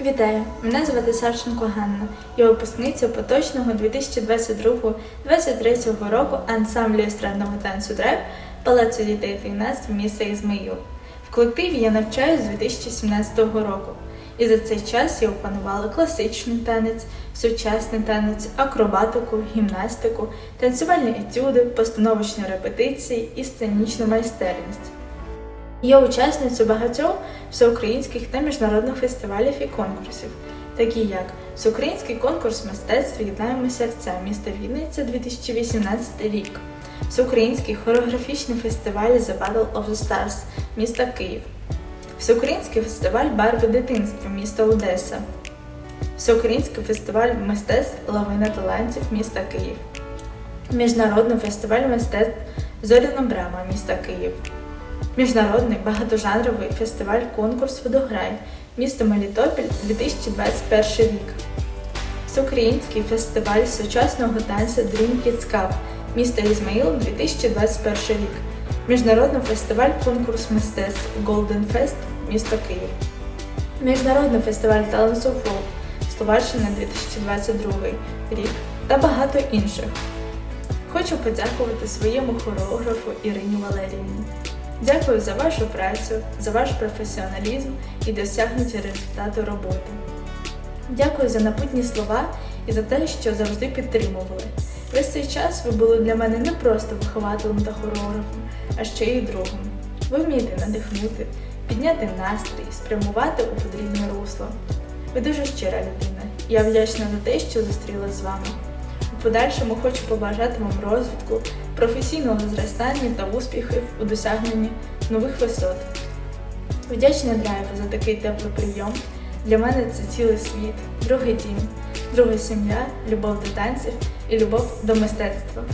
Вітаю! Мене звати Савченко Ганна. Я випускниця поточного 2022-2023 року ансамблю естрадного танцю драйв Палацу дітей та юнацтв міста Ізмаїл. В колективі я навчаюсь з 2017 року. І за цей час я опанувала класичний танець, сучасний танець, акробатику, гімнастику, танцювальні етюди, постановочні репетиції і сценічну майстерність. Є учасницею багатьох всеукраїнських та міжнародних фестивалів і конкурсів, такі як Всеукраїнський конкурс мистецтв Єднаємо серця міста Вінниця 2018 рік, Всеукраїнський хореографічний фестиваль The Battle of the Stars міста Київ, Всеукраїнський фестиваль Барви дитинства міста Одеса, Всеукраїнський фестиваль мистецтв Лавина талантів міста Київ, Міжнародний фестиваль мистецтв Зоряна Брама міста Київ. Міжнародний багатожанровий фестиваль конкурс Водограй місто Мелітопіль 2021 рік. Всеукраїнський фестиваль сучасного танцю Dream Kids Cup місто Ізмаїл 2021 рік. Міжнародний фестиваль конкурс мистецтв Golden Fest місто Київ. Міжнародний фестиваль Talents of Folk Словаччина 2022 рік та багато інших. Хочу подякувати своєму хореографу Ірині Валеріївні. Дякую за вашу працю, за ваш професіоналізм і досягнуті результату роботи. Дякую за напутні слова і за те, що завжди підтримували. Весь цей час ви були для мене не просто вихователем та хореографом, а ще й другом. Ви вмієте надихнути, підняти настрій, спрямувати у потрібне русло. Ви дуже щира людина. Я вдячна за те, що зустрілась з вами. У подальшому хочу побажати вам розвитку, професійного зростання та успіхів у досягненні нових висот. Вдячна драйву за такий теплий прийом. Для мене це цілий світ, другий дім, друга сім'я, любов до танців і любов до мистецтва.